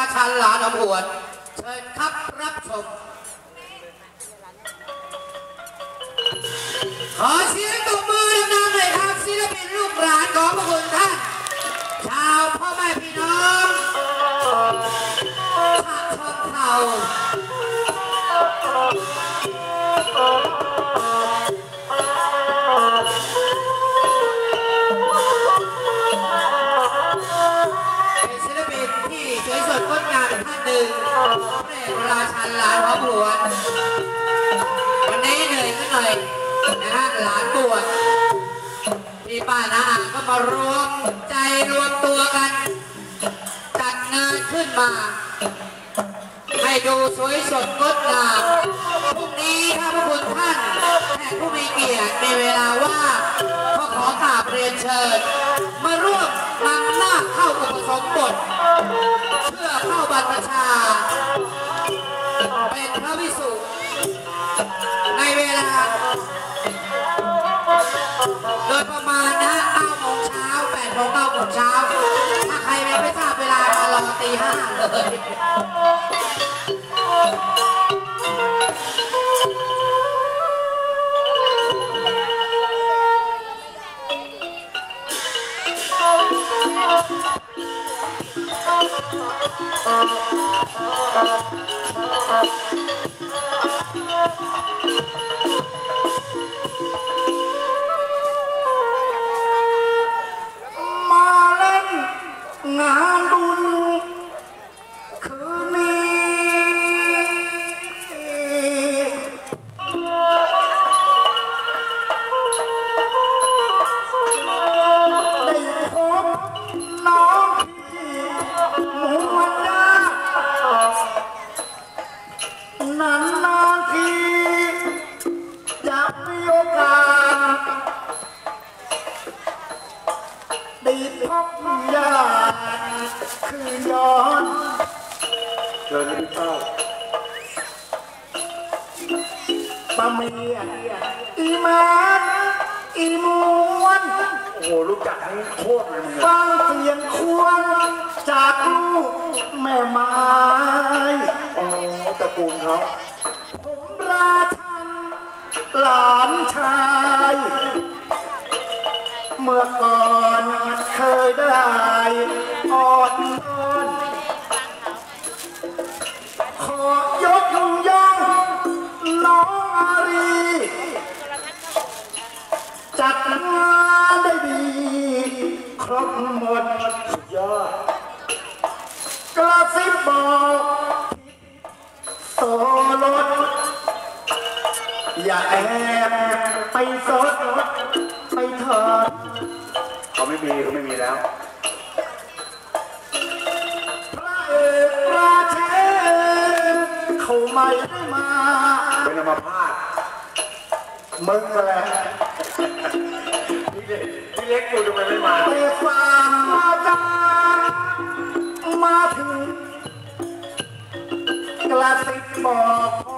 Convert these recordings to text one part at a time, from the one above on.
ราชันหลานอมหวนเชิญครับรับชม ขอเสียงตบมือดังๆเลยครับ อีกท่านหนึ่งพระเอราชันลานของหลวงวันนี้เหนื่อยขึ้นหน่อยนะฮะหลานบวชพี่ป้านาอาก็มารวมใจรวมตัวกัน จัดงานขึ้นมา ให้ดูสวยสดงดงามพรุ่งนี้ถ้าพระคุณท่านแขกผู้มีเกียรติมีเวลาว่าก็ขอกราบเรียนเชิญ มาร่วมนำหน้า โดยประมาณนะ9โมงเช้า8โมง9โมงเช้า ถ้าใครไม่ทราบเวลามารอตีห้าเลย มีโอกาสได้พบญาติคือย้อนเชิญพี่เป้าปะเมียอีแมนอีมวนโอ้โหรู้จักนี่โคตรเลยมึงฟังเสียงควรจากลูกแม่ไม้โอ้ตระกูลเขา หลานชาย เมื่อก่อนเคยได้อ่อนตอนขอยกย่องน้องอารี จัดงานได้ดี ครบหมดยอดกระซิบบอกโซรถ อย่าแอบไปสดไปเถิดเขาไม่มีเขาไม่มีแล้วพระเอกราเชนเขาไม่ได้มา เป็นอัมพาตมึงแหละพี่เล็กพี่เล็กกูทำไมไม่มาไปฟังมาจามาถึงกระซิบบอก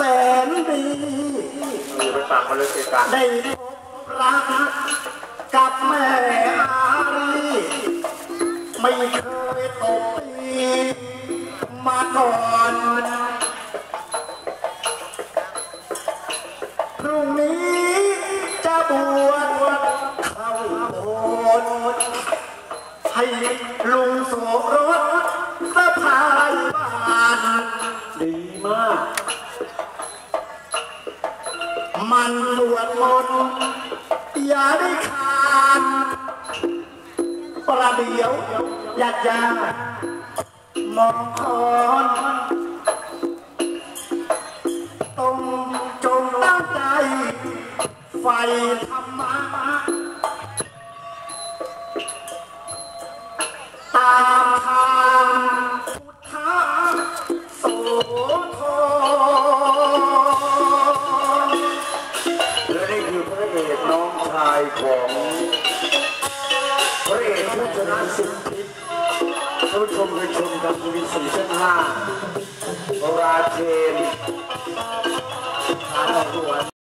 แสนดีไปฝากมาเลยเกกะได้พบรักกับแม่อารีไม่เคยตกตีมาก่อนพรุ่งนี้จะบวชเข้าโบสถ์ให้ลุงโสรสสะพายบ้านดีมาก มันสวดมนต์อย่าได้ขาดประเดี๋ยวญาติญาติมองคอนต้องจงตั้งใจไฟธรรมะ เอกผู้ชนะสุดทิศท่านผู้ชมเคยชมกับทีวีสีช่องห้าราเชนขาออกหวน